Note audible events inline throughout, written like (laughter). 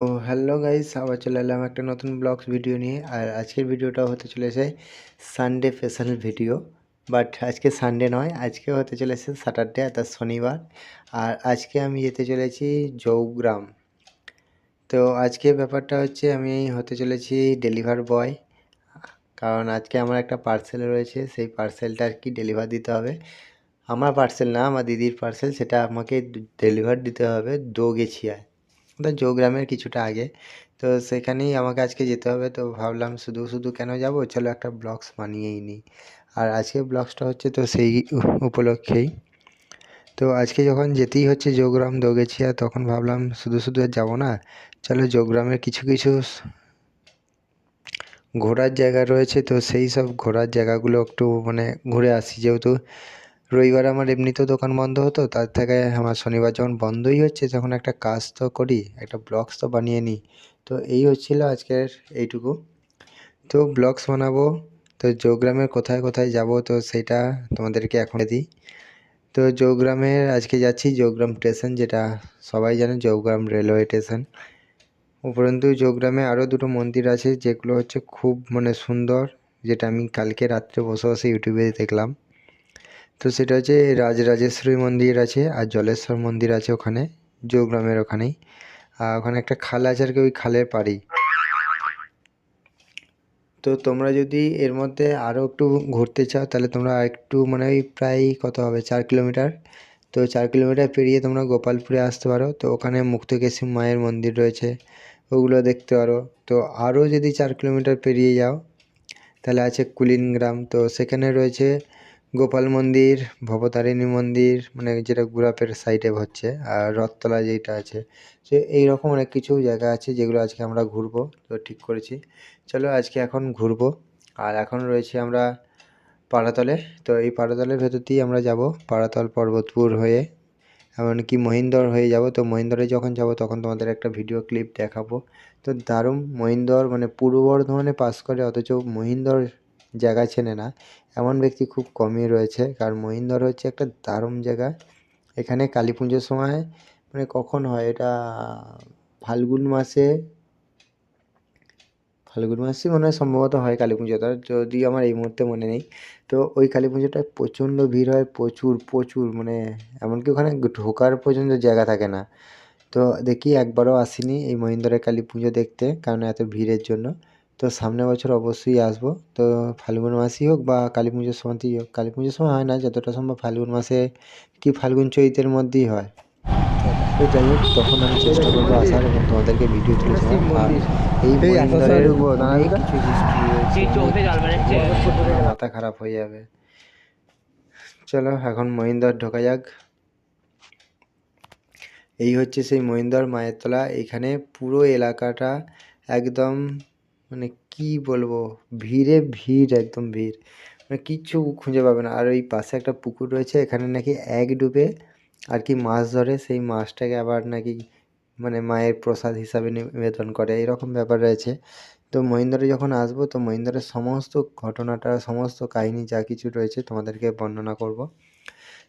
তো hello guys, আবার চলে এলাম একটা নতুন ব্লগস ভিডিও নিয়ে। আর আজকের ভিডিওটা হতে চলেছে সানডে স্পেশাল ভিডিও বাট আজকে সানডে নয়, আজকে হতে চলেছে স্যাটারডে অর্থাৎ শনিবার। আর আজকে আমি যেতে চলেছি জৌগ্রাম। তো আজকে ব্যাপারটা হচ্ছে, আমি হতে চলেছি ডেলিভার বয় কারণ আজকে আমার একটা পার্সেল রয়েছে, সেই পার্সেলটা আর কি ডেলিভার দিতে হবে। আমার পার্সেল না, আমার দিদির পার্সেল সেটা আমাকে ডেলিভার দিতে হবে দো দোগেছিয়ায় ওটা জৌগ্রামের কিছুটা আগে। তো সেখানেই আমাকে আজকে যেতে হবে। তো ভাবলাম শুধু শুধু কেন যাব? চলো একটা ব্লগস বানিয়েই নিই আর আজকে ব্লগসটা হচ্ছে তো সেই উপলক্ষেই। তো আজকে যখন যেতেই হচ্ছে জৌগ্রাম দোগেছিয়া, তখন ভাবলাম শুধু শুধু আর যাব না। চলো জৌগ্রামের কিছু কিছু ঘোরার জায়গা রয়েছে। তো সেই সব ঘোরার জায়গাগুলো একটু মানে ঘুরে আসি। যেহেতু রবিবার আমার এমনিতেও দোকান বন্ধ হতো, তার থেকে আমার শনিবার যখন বন্ধই হচ্ছে, তখন একটা কাজ তো করি, একটা ব্লগস তো বানিয়ে নিই। তো এই হচ্ছিল আজকের এইটুকু। তো ব্লগস বানাবো, তো জৌগ্রামের কোথায় কোথায় যাব, তো সেটা তোমাদেরকে এখন দিই। তো জৌগ্রামের, আজকে যাচ্ছি জৌগ্রাম স্টেশন, যেটা সবাই জানে জৌগ্রাম রেলওয়ে স্টেশন। উপরন্তু জৌগ্রামে আরও দুটো মন্দির আছে, যেগুলো হচ্ছে খুব মানে সুন্দর, যেটা আমি কালকে রাত্রে বসে বসে ইউটিউবে দেখলাম। তো সেটা হচ্ছে রাজরাজেশ্বরী মন্দির আছে আর জলেশ্বর মন্দির আছে ওখানে জৌগ্রামের ওখানেই। আর ওখানে একটা খাল আছে আর কি, ওই খালের পাড়েই। তো তোমরা যদি এর মধ্যে আরও একটু ঘুরতে চাও, তাহলে তোমরা একটু মানে ওই প্রায় কত হবে? চার কিলোমিটার? তো চার কিলোমিটার পেরিয়ে তোমরা গোপালপুরে আসতে পারো। তো ওখানে মুক্তকেশী মায়ের মন্দির রয়েছে, ওগুলো দেখতে পারো। তো আরও যদি চার কিলোমিটার পেরিয়ে যাও, তাহলে আছে কুলিন গ্রাম তো সেখানে রয়েছে গোপাল মন্দির, ভবতারিণী মন্দির মানে যেটা গুরাপের সাইডে হচ্ছে, আর রথতলা যেইটা আছে, সে এই রকম অনেক কিছু জায়গা আছে যেগুলো আজকে আমরা ঘুরবো, তো ঠিক করেছি। চলো আজকে এখন ঘুরবো, আর এখন রয়েছে আমরা পাড়াতলে, তো এই পাড়াতলের ভেতর দিয়েই আমরা যাব, পাড়াতল পর্বতপুর হয়ে, এমনকি মহিন্দর হয়ে যাব, তো মহিন্দরে যখন যাব তখন তোমাদের একটা ভিডিও ক্লিপ দেখাবো। তো দারুণ মহিন্দর মানে পূর্ব বর্ধমানে পাস করে, অথচ মহিন্দর জায়গা চেনে না। এমন ব্যক্তি খুব কমই রয়েছে। কারণ মহিন্দর হচ্ছে একটা দারুণ জায়গা। এখানে কালী পুজোর সময় মানে কখন হয়? এটা ফাল্গুন মাসে ফাল্গুন মাসে মনে হয় সম্ভবত হয় কালী পুজোটা যদি আমার এই মুহূর্তে মনে নেই। তো ওই কালী পুজোটায় প্রচণ্ড ভিড় হয়, প্রচুর প্রচুর। মানে এমনকি ওখানে ঢোকার পর্যন্ত জায়গা থাকে না। তো দেখি একবারও আসিনি এই মহিন্দ্রের কালী পুজো দেখতে, কারণ এত ভিড়ের জন্য। তো সামনের বছর অবশ্যই আসব। তো ফাল্গুন মাসেই হোক বা কালী পুজোর সময়তেই হোক কালী পুজোর সময় হয় না যতটা সম্ভব ফাল্গুন মাসে কি ফাল্গুন চৈতের মধ্যেই হয়। তো যাই হোক তখন আমি চেষ্টা করব আসার এবং তোমাদেরকে ভিডিও তুলে আর এই মহিন্দ্রের অনেক কিছু হিস্ট্রি রয়েছে মাথা খারাপ হয়ে যাবে। চলো এখন মহিন্দর ঢোকা যাক। এই হচ্ছে সেই মহিন্দর মায়ের তলা। এখানে পুরো এলাকাটা একদম মানে কি বলব? ভিড়ে ভিড়, একদম ভিড়। মানে কিচ্ছু খুঁজে পাবে না। আর ওই পাশে একটা পুকুর রয়েছে, এখানে নাকি এক ডুবে আর কি মাছ ধরে। সেই মাছটাকে আবার নাকি মানে মায়ের প্রসাদ হিসাবে নিবেদন করে। এরকম ব্যাপার রয়েছে। তো মহিন্দ্রে যখন আসব, তো মহিন্দ্রের সমস্ত ঘটনাটা, সমস্ত কাহিনী যা কিছু রয়েছে তোমাদেরকে বর্ণনা করব।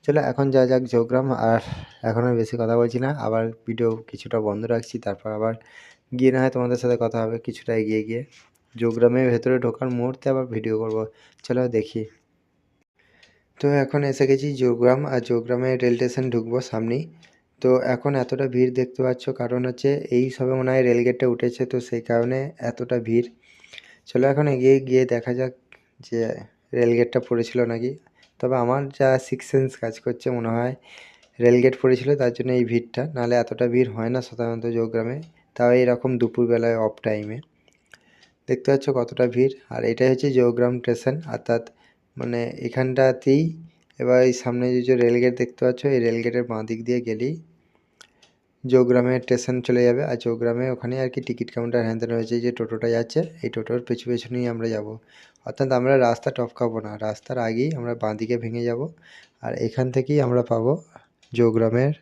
চলো, এখন যা যাক যোগগ্রাম আর এখন আর বেশি কথা বলছি না। আবার ভিডিও কিছুটা বন্ধ রাখছি। তারপর আবার গিয়ে না হয় তোমাদের সাথে কথা হবে কিছুটা এগিয়ে গিয়ে। যোগগ্রামের ভেতরে ঢোকার মুহূর্তে আবার ভিডিও করব। চলো দেখি। তো এখন এসে গেছি যোগগ্রাম আর যোগগ্রামে রেল স্টেশন ঢুকবো সামনেই। তো এখন এতটা ভিড় দেখতে পাচ্ছ, কারণ হচ্ছে এই সবে মনে হয় রেলগেটটা উঠেছে, তো সেই কারণে এতটা ভিড়। চলো এখন এগিয়ে গিয়ে দেখা যাক যে রেলগেটটা পড়েছিল নাকি। তবে আমার যা সিক্স সেন্স কাজ করছে মনে হয়, রেলগেট পড়েছিল, তার জন্য এই ভিড়টা। নাহলে এতটা ভিড় হয় না সাধারণত যোগগ্রামে তাও এইরকম দুপুরবেলায় অফ টাইমে দেখতে পাচ্ছ কতটা ভিড়। আর এটাই হচ্ছে যোগগ্রাম স্টেশন অর্থাৎ মানে এখানটাতেই এবার এই সামনে যে যে রেলগেট দেখতে পাচ্ছ, এই রেলগেটের বাঁ দিক দিয়ে গেলেই যোগগ্রামে স্টেশন চলে যাবে। আর যোগগ্রামে ওখানে আর কি টিকিট কাউন্টার হ্যান রয়েছে যে টোটোটা যাচ্ছে, এই টোটোর পেছু পেছনেই আমরা যাব। অর্থাৎ আমরা রাস্তা টপকাবো না, রাস্তার আগেই আমরা বাঁ দিকে ভেঙে যাব। আর এখান থেকেই আমরা পাবো যোগগ্রামের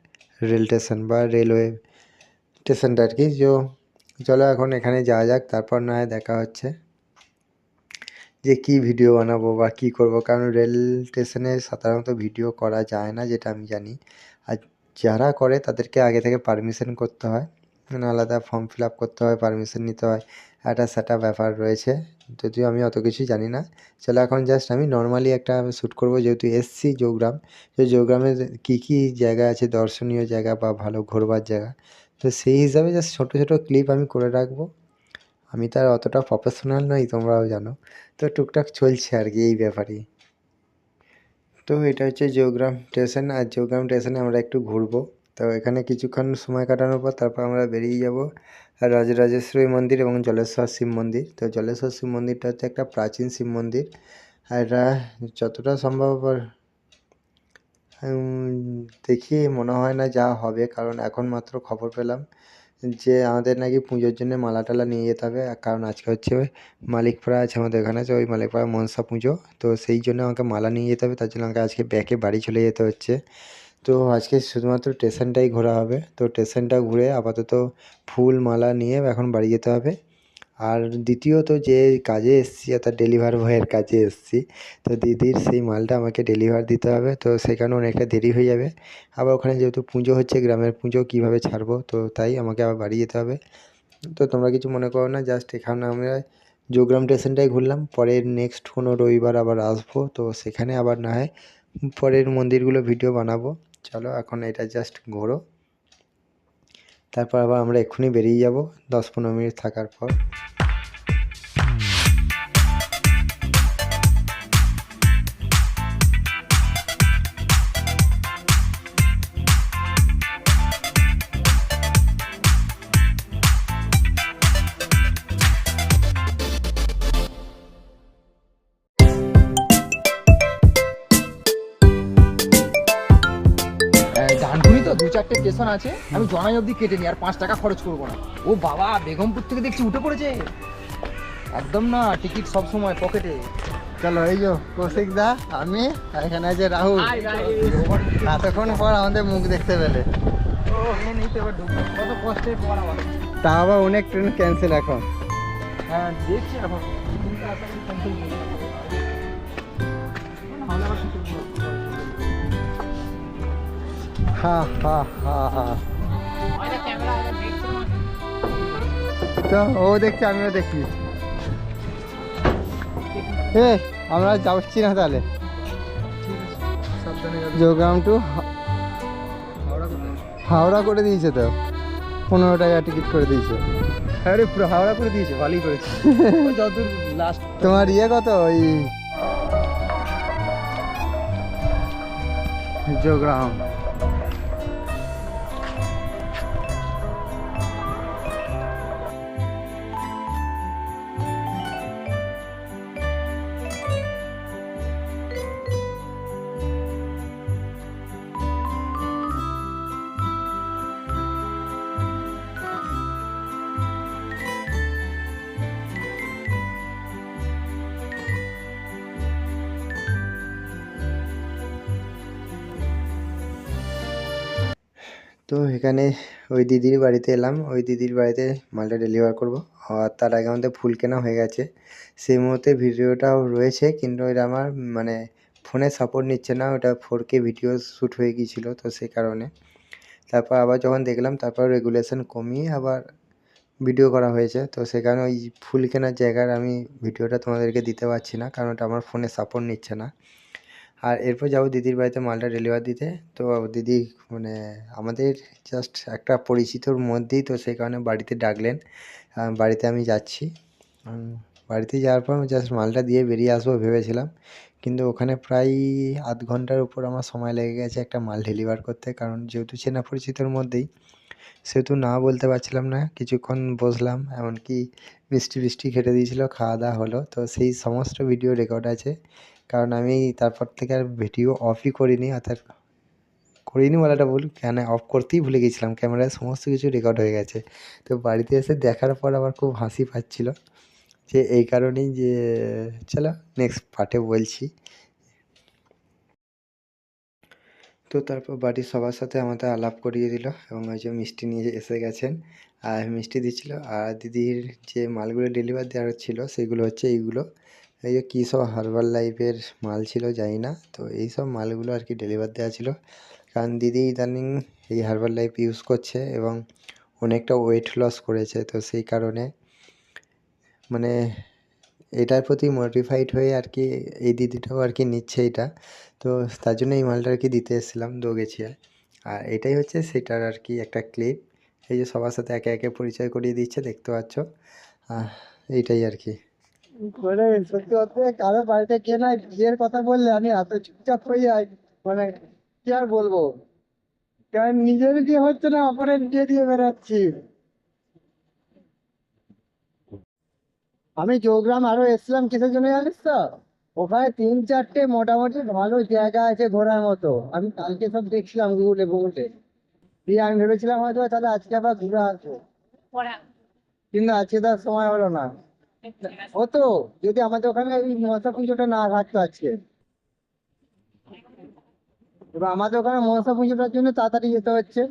রেল স্টেশন বা রেলওয়ে স্টেশনটা আর কি। যে, চলো এখন এখানে যাওয়া যাক, তারপর না হয় দেখা হচ্ছে যে কি ভিডিও বানাবো বা কি করব। কারণ রেল স্টেশনে সাধারণত ভিডিও করা যায় না, যেটা আমি জানি। আর যারা করে তাদেরকে আগে থেকে পারমিশন করতে হয়। মানে আলাদা ফর্ম ফিল আপ করতে হয় পারমিশন নিতে হয়। একটা সেটা ব্যাপার রয়েছে। যদিও আমি অত কিছুই জানি না। চলো এখন জাস্ট আমি নর্মালি একটা শ্যুট করব, যেহেতু এসছি যোগগ্রাম তো যোগগ্রামে কী কী জায়গা আছে, দর্শনীয় জায়গা বা ভালো ঘোরবার জায়গা? তো সেই হিসাবে জাস্ট ছোটো ছোটো ক্লিপ আমি করে রাখব। আমি তো আর অতটা প্রফেশনাল নই, তোমরাও জানো। তো টুকটাক চলছে আর কি এই ব্যাপারে। তো এটা হচ্ছে যোগগ্রাম স্টেশন আর যোগগ্রাম স্টেশনে আমরা একটু ঘুরবো। তো এখানে কিছুক্ষণ সময় কাটানোর পর তারপর আমরা বেরিয়ে যাব রাজরাজেশ্বরী মন্দির এবং জলেশ্বর শিব মন্দির। তো জলেশ্বর শিব মন্দিরটা হচ্ছে একটা প্রাচীন শিব মন্দির। আর এটা যতটা সম্ভব দেখি মনে হয় না যা হবে, কারণ এখন মাত্র খবর পেলাম যে আমাদের নাকি পুজোর জন্য মালা টালা নিয়ে যেতে হবে। কারণ আজকে হচ্ছে মালিকপাড়া আছে আমাদের এখানে, তো ওই মালিকপাড়া মনসা পুজো, তো সেই জন্য আমাকে মালা নিয়ে যেতে হবে, তার জন্য আমাকে আজকে ব্যাকে বাড়ি চলে যেতে হচ্ছে। তো আজকে শুধুমাত্র স্টেশনটাই ঘোরা হবে, তো স্টেশনটা ঘুরে আপাতত ফুল মালা নিয়ে এখন বাড়ি যেতে হবে। আর দ্বিতীয়ত যে কাজে এসেছি, অর্থাৎ ডেলিভার বয়ের কাজে এসেছি, তো দিদির সেই মালটা আমাকে ডেলিভার দিতে হবে, তো সেখানে অনেকটা দেরি হয়ে যাবে। আবার ওখানে যেহেতু পুজো হচ্ছে, গ্রামের পুজো কীভাবে ছাড়বো, তো তাই আমাকে আবার বাড়ি যেতে হবে। তো তোমরা কিছু মনে করো না জাস্ট এখানে আমরা যোগগ্রাম স্টেশনটাই ঘুরলাম পরের নেক্সট কোনো রবিবার আবার আসব, তো সেখানে আবার না হয় পরের মন্দিরগুলো ভিডিও বানাবো। চলো এখন এটা জাস্ট ঘোরো। তারপর আবার আমরা এক্ষুনি বেরিয়ে যাব, দশ পনেরো মিনিট থাকার পর। আছে? আমি জনাই অবধি কেটে নিই আর পাঁচ টাকা খরচ করব না। ও বাবা বেগমপুর থেকে দেখছি উঠে পড়েছে। একদম না টিকিট সব সময় পকেটে। চলো এই যে কৌশিক দা আমি আর এখানে আছে রাহুল। এতক্ষণ পর আমাদের মুখ দেখতে পেলে। কত কষ্টের পর তা আবার অনেক ট্রেন ক্যান্সেল এখন। হ্যাঁ দেখছি এখন। হা হা হা হা। তো ও দেখছি আমিও এ আমরা যাচ্ছি না তাহলে। যোগাম টু হাওড়া করে দিয়েছে তো। পনেরো টাকা টিকিট করে দিয়েছে। আরে পুরো হাওড়া করে দিয়েছে ভালোই করেছে। (laughs) যতদূর লাস্ট তোমার ইয়ে কত ওই যোগরাম? তো এখানে ওই দিদির বাড়িতে এলাম। ওই দিদির বাড়িতে মালটা ডেলিভার করব। আর তার আগে আমাদের ফুল কেনা হয়ে গেছে। সেই মুহূর্তে ভিডিওটাও রয়েছে, কিন্তু এটা আমার মানে ফোনে সাপোর্ট নিচ্ছে না। ওটা ফোর কে ভিডিও শ্যুট হয়ে গিয়েছিল তো সেই কারণে। তারপর আবার যখন দেখলাম, তারপর রেগুলেশন কমিয়ে আবার ভিডিও করা হয়েছে। তো সেখানে ওই ফুল কেনার জায়গার আমি ভিডিওটা তোমাদেরকে দিতে পারছি না, কারণ ওটা আমার ফোনে সাপোর্ট নিচ্ছে না। আর এরপর যাব দিদির বাড়িতে মালটা ডেলিভার দিতে। তো দিদি মানে আমাদের জাস্ট একটা পরিচিতর মধ্যেই তো সেই কারণে বাড়িতে ডাকলেন। বাড়িতে আমি যাচ্ছি। বাড়িতে যাওয়ার পর জাস্ট মালটা দিয়ে বেরিয়ে আসব ভেবেছিলাম। কিন্তু ওখানে প্রায় আধ ঘণ্টার উপর আমার সময় লেগে গেছে একটা মাল ডেলিভার করতে। কারণ যেহেতু চেনা পরিচিতর মধ্যেই, সেহেতু না বলতে পারছিলাম না। কিছুক্ষণ বসলাম, এমনকি মিষ্টি ফিষ্টি খেতে দিয়েছিলো, খাওয়া দাওয়া হলো। তো সেই সমস্ত ভিডিও রেকর্ড আছে। কারণ আমি তারপর থেকে আর ভিডিও অফই করিনি, অর্থাৎ করিনি বলাটা ভুল, কেন অফ করতেই ভুলে গেছিলাম, ক্যামেরায় সমস্ত কিছু রেকর্ড হয়ে গেছে। তো বাড়িতে এসে দেখার পর আমার খুব হাসি পাচ্ছিল যে এই কারণেই যে, চলো নেক্সট পার্টে বলছি। তো তারপর বাড়ির সবার সাথে আমাদের আলাপ করিয়ে দিল এবং ওই যে মিষ্টি নিয়ে এসে গেছেন, আর মিষ্টি দিচ্ছিল, আর দিদির যে মালগুলো ডেলিভার দেওয়ার ছিল, সেগুলো হচ্ছে এইগুলো। এই যে কী সব হার্বাল লাইফের মাল ছিল জানি না, তো এই সব মালগুলো আর কি ডেলিভার দেওয়া ছিল। কারণ দিদি ইদানিং এই হার্বাল লাইফ ইউজ করছে এবং অনেকটা ওয়েট লস করেছে, তো সেই কারণে মানে এটার প্রতি মডিফাইড হয়ে আর কি এই দিদিটাও আর কি নিচ্ছে এটা। তো তার জন্য এই মালটা আর কি দিতে এসেছিলাম দোগেছিয়া। আর এটাই হচ্ছে সেটার আর কি একটা ক্লিপ এই যে সবার সাথে একে একে পরিচয় করিয়ে দিচ্ছে, দেখতে পাচ্ছ? এইটাই আর কি। মানে সত্যি বলতে কারও বাড়িতে কে না বিয়ের কথা বললে আমি এত চুপচাপ হয়ে যাই। মানে কি আর বলব? কারণ নিজের বিয়ে হচ্ছে না অপরের বিয়ে দিয়ে বেড়াচ্ছি। আমি চৌগ্রাম আরও এসছিলাম কিসের জন্য জানিস তো? ওখানে তিন চারটে মোটামুটি ভালো জায়গা আছে ঘোরার মতো। আমি কালকে সব দেখছিলাম গুগলে গুগলে। দিয়ে আমি ভেবেছিলাম হয়তো তাহলে আজকে আবার ঘুরে আসব। কিন্তু আজকে তো আর সময় হলো না। হতো যদি আমাদের ওখানে এই মনসা পুজোটা না থাকতো আজকে। এবার আমাদের ওখানে মনসা পুজোটার জন্য তাড়াতাড়ি যেতে হচ্ছে।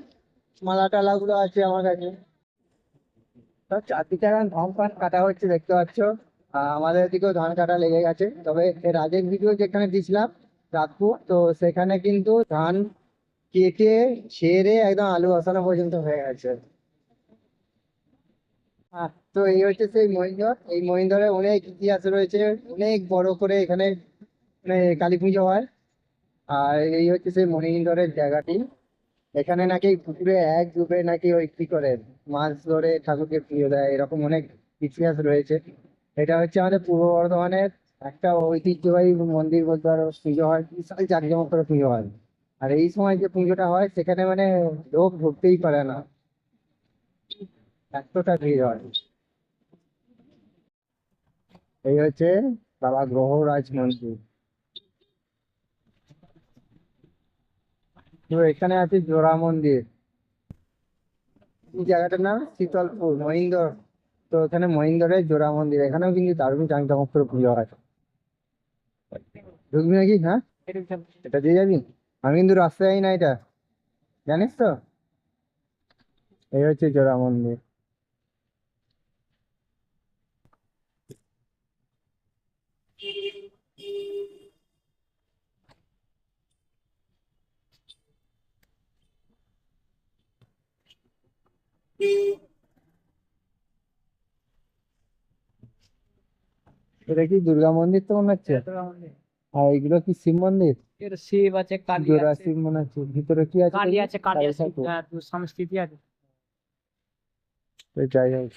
মালা টালা গুলো আছে আমার কাছে। সব চারদিকে এখন ধান ফান কাটা হচ্ছে দেখতে পাচ্ছ। আমাদের এদিকেও ধান কাটা লেগে গেছে। তবে এর আগের ভিডিও যেখানে দিয়েছিলাম রাতপুর তো সেখানে কিন্তু ধান কেটে ছেড়ে একদম আলু বসানো পর্যন্ত হয়ে গেছে। আহ, তো এই হচ্ছে সেই মহিন্দর। এই মহিন্দরে অনেক ইতিহাস রয়েছে, অনেক বড় করে এখানে মানে কালী পুজো হয়। আর এই হচ্ছে সেই মহিন্দরের জায়গাটি। এখানে নাকি পুকুরে এক ডুবে নাকি ওই কি করে, মাছ ধরে ঠাকুরকে পুজো দেয়, এরকম অনেক ইতিহাস রয়েছে। এটা হচ্ছে আমাদের পূর্ব বর্ধমানের একটা ঐতিহ্যবাহী মন্দির বলতে পারো, পুজো হয়, বিশাল জাঁকজমক করে পুজো হয়। আর এই সময় যে পুজোটা হয়, সেখানে মানে লোক ঢুকতেই পারে না। এতটা ভিড় হয়। এই হচ্ছে বাবা গ্রহরাজ মন্দির তো এখানে আছে জোড়া মন্দির। জায়গাটার নাম শীতলপুর, মহিন্দর। তো এখানে মহিন্দরের জোড়া মন্দির, এখানেও কিন্তু দারুণ জাঁকজমক করে পুজো হয়। ঢুকবি নাকি? হ্যাঁ? এটা দিয়ে যাবি? আমি কিন্তু রাস্তায় যাই না এটা। জানিস তো? এই হচ্ছে জোড়া মন্দির। এটা কি দুর্গা মন্দির তো মনে হচ্ছে? আর এগুলো কি শিব মন্দির? এর শিব আছে কালী জোড়া আছে। শিব মনে হচ্ছে। ভিতরে কি আছে কালী দেখি? আছে কালী আছে। ঠাকুর। হ্যাঁ, তোর সংস্কৃতি আছে। তো যাই হোক।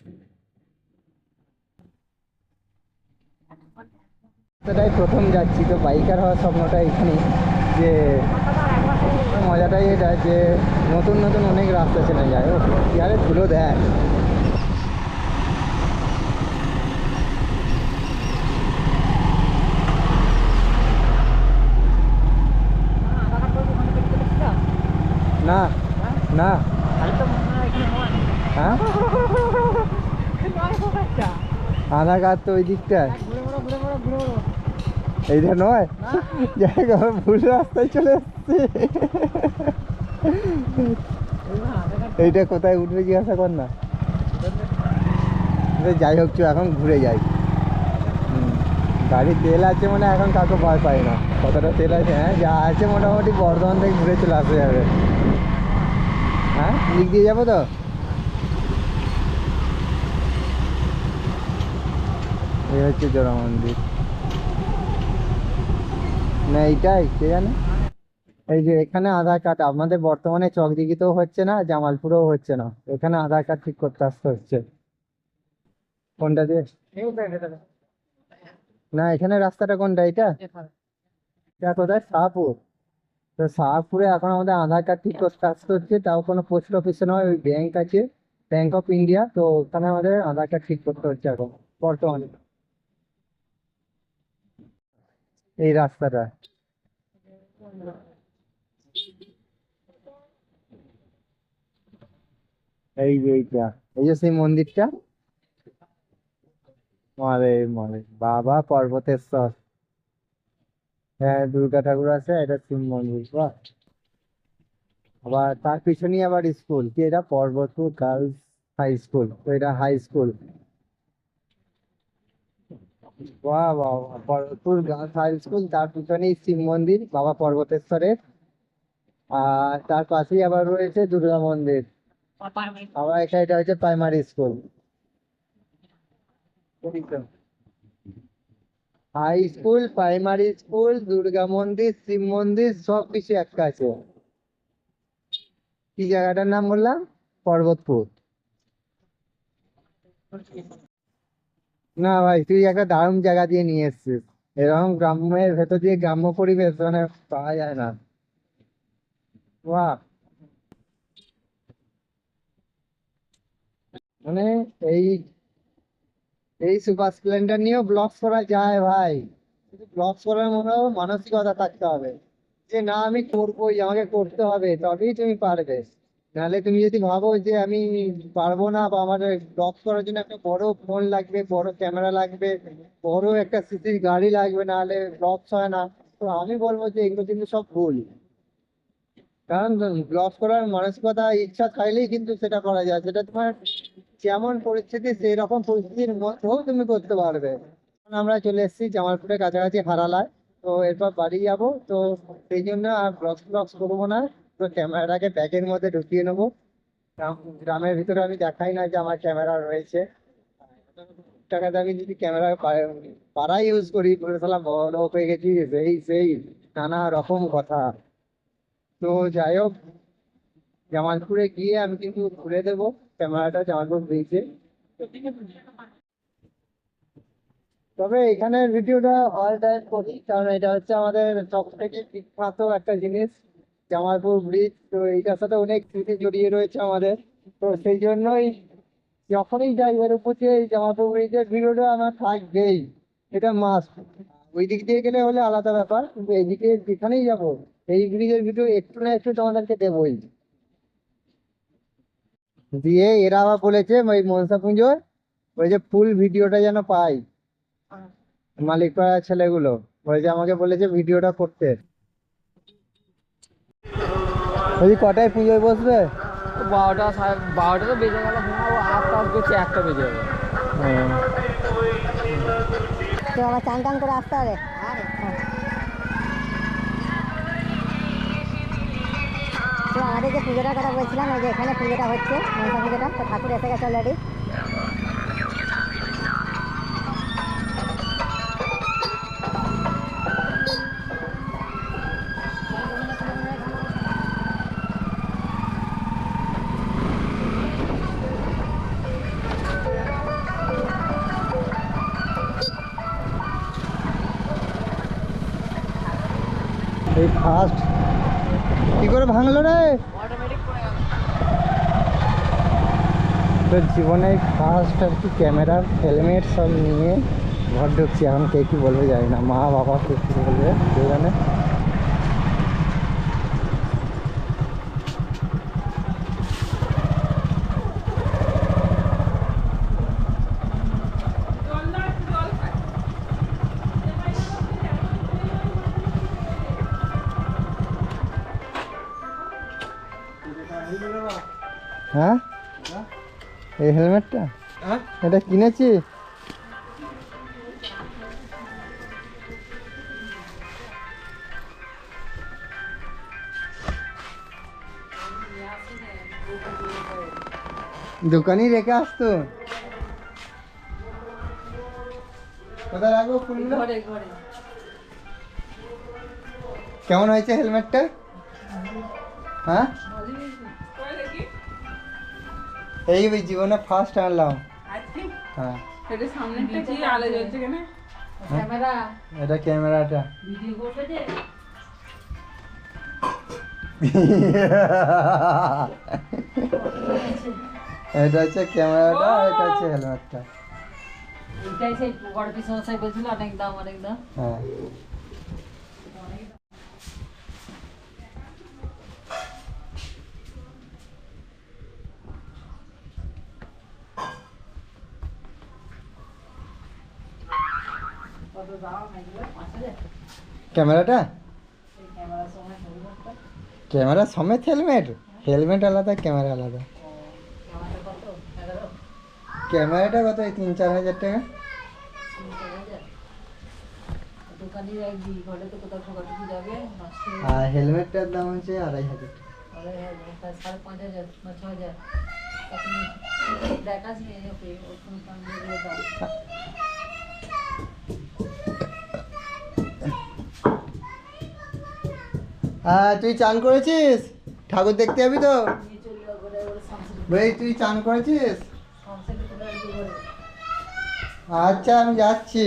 সেটাই প্রথম যাচ্ছি, তো বাইকার হওয়ার স্বপ্নটা এখানেই। যে মজাটাই এটা যে নতুন নতুন অনেক রাস্তা চেনা যায়। ও ইয়ারে ধুলো দেয় না না। হ্যাঁ? আধার কার্ড তো ওই দিকটায়। এইটা নয়? আমরা ভুল রাস্তায় চলে এসছি। এইটা কোথায় উঠবে জিজ্ঞাসা কর না। যাই হোক চো এখন ঘুরে যাই। গাড়ি তেল আছে মানে এখন কাউকে ভয় পাই না। কতটা তেল আছে? হ্যাঁ যা আছে মোটামুটি বর্ধমান থেকে ঘুরে চলে আসা যাবে। হ্যাঁ দিক দিয়ে যাব তো? এই হচ্ছে জোড়া মন্দির। না, এইটাই, কে জানে? এই যে এখানে আধার কার্ড, আমাদের বর্তমানে চকদিঘিতেও হচ্ছে না, জামালপুরেও হচ্ছে না। এখানে আধার কার্ড ঠিক করতে আসতে হচ্ছে। কোনটা দিয়ে? না, এখানে রাস্তাটা কোনটা এটা এটা কোথায়? শাহপুর। তো শাহপুরে এখন আমাদের আধার কার্ড ঠিক করতে আসতে হচ্ছে, তাও কোনো পোস্ট অফিসে নয়, ওই ব্যাংক আছে ব্যাংক অফ ইন্ডিয়া তো ওখানে আমাদের আধার কার্ড ঠিক করতে হচ্ছে এখন, বর্তমানে। এই রাস্তাটা। এই যে এইটা। এই যে সেই মন্দিরটা। মারে মারে বাবা পর্বতেশ্বর। হ্যাঁ দুর্গা ঠাকুর আছে, এটা শিব মন্দির আবার তার পিছনেই আবার স্কুল, কি এটা? পর্বতপুর গার্লস হাই স্কুল, তো এটা হাই স্কুল। বাহ বাহ পর্বতপুর গার্লস হাই স্কুল, তার পিছনেই শিব মন্দির, বাবা পর্বতেশ্বরের আর তার পাশেই আবার রয়েছে দুর্গা মন্দির। আবার এটা এটা হচ্ছে primary school high school primary school Durga মন্দির, শিব মন্দির, সব কিছু এক কাছে। কি জায়গাটার নাম বললাম? পর্বতপুর। না ভাই, তুই একটা দারুণ জায়গা দিয়ে নিয়ে এসেছিস। এরকম গ্রামের ভেতর দিয়ে গ্রাম্য পরিবেশ মানে পাওয়া যায় না। মানে এই এই সুপার স্প্লেন্ডার নিয়েও ব্লগস করা যায় ভাই। ব্লগস করার মতো মানসিকতা থাকতে হবে। যে না, আমি করবোই, আমাকে করতে হবে, তবেই তুমি পারবে। নাহলে তুমি যদি ভাবো যে আমি পারব না বা আমার ব্লগ করার জন্য একটা বড় ফোন লাগবে, বড় ক্যামেরা লাগবে, বড় একটা সিসির গাড়ি লাগবে, নাহলে ব্লগস হয় না। তো আমি বলব যে এগুলো কিন্তু সব ভুল। কারণ ব্লগ করার মানসিকতা, ইচ্ছা থাকলেই কিন্তু সেটা করা যায়। সেটা তোমার যেমন পরিস্থিতি সেই রকম পরিস্থিতির মধ্যেও তুমি করতে পারবে। আমরা চলে এসেছি জামালপুরের কাছাকাছি হারালায়। তো এরপর বাড়ি যাব। তো সেই জন্য আর ব্লগস ব্লগস করব না। তো ক্যামেরাটাকে ব্যাগের মধ্যে ঢুকিয়ে নেব। গ্রামের ভিতরে আমি দেখাই না যে আমার ক্যামেরা রয়েছে। টাকাতে আমি যদি ক্যামেরা পাড়ায় ইউজ করি, বলে সালাম বড় হয়ে গেছি সেই সেই নানা রকম কথা। তো যাই হোক, জামালপুরে গিয়ে আমি কিন্তু ঘুরে দেবো ক্যামেরাটা জামালপুর ব্রিজে তবে এখানের ভিডিওটা অল টাইম করি, কারণ এটা হচ্ছে আমাদের সব থেকে বিখ্যাত একটা জিনিস। জামালপুর ব্রিজ তো এইটার সাথে অনেক স্মৃতি জড়িয়ে রয়েছে আমাদের। তো সেই জন্যই যখনই যাই এর উপর দিয়ে এই জামালপুর ব্রিজের ভিডিওটা আমার থাকবেই। এটা মাস্ট ওই দিক দিয়ে গেলে হলে আলাদা ব্যাপার কিন্তু এইদিকে যেখানেই যাব এই ব্রিজের ভিডিও একটু না একটু তোমাদেরকে দেবোই। দিয়ে এরা আবার বলেছে ওই মনসা পুজোর ওই যে ফুল ভিডিওটা যেন পাই। মালিকপাড়ার ছেলেগুলো ওই যে আমাকে বলেছে ভিডিওটা করতে। ওই কটায় পুজোয় বসবে? বারোটা সাড়ে বারোটা তো বেজে গেল ঘুমাবো আট কাজ করছি একটা বেজে যাবে। তো আমার চান টান করে আসতে হবে? তো আমাদের যে পুজোটার কথা বলছিলাম ওই যে এখানে পুজোটা হচ্ছে মনসা পুজোটা তো ঠাকুর এসে গেছে অলরেডি এই ফার্স্ট কি করে ভাঙলো রে? তো জীবনে ফার্স্ট আর কি ক্যামেরার হেলমেট সব নিয়ে ঘর ঢুকছি। এখন কে কি বলবে জানি না। মা, বাবা, কে কি বলবে? জানে? হ্যাঁ? এই হেলমেটটা? এটা কিনেছি। দোকানেই রেখে আসতো কোথায় রাখব ফুলগুলো কেমন হয়েছে হেলমেটটা? হ্যাঁ? এই ওই জীবনে ফার্স্ট আনলাম। হ্যাঁ। এটা সামনেটা কি আলো জ্বলছে কেন? এটা ক্যামেরাটা। এটা হচ্ছে ক্যামেরাটা আর এটা হচ্ছে হেলমেটটা এইটাই সেই বড় পিস মশাই বলছিল অনেক দাম অনেক দাম। হ্যাঁ। ক্যামেরাটা? ক্যামেরা সমেত হেলমেট? হেলমেট আলাদা ক্যামেরা আলাদা। ক্যামেরাটা কত? এই তিন চার হাজার টাকা। আর হেলমেটটার দাম হচ্ছে আড়াই হাজার টাকা হয়ে যাবে সাড়ে পাঁচ হাজার না ছ হাজার হ্যাঁ তুই চান করেছিস? ঠাকুর দেখতে যাবি তো? ভাই তুই চান করেছিস? আচ্ছা আমি যাচ্ছি।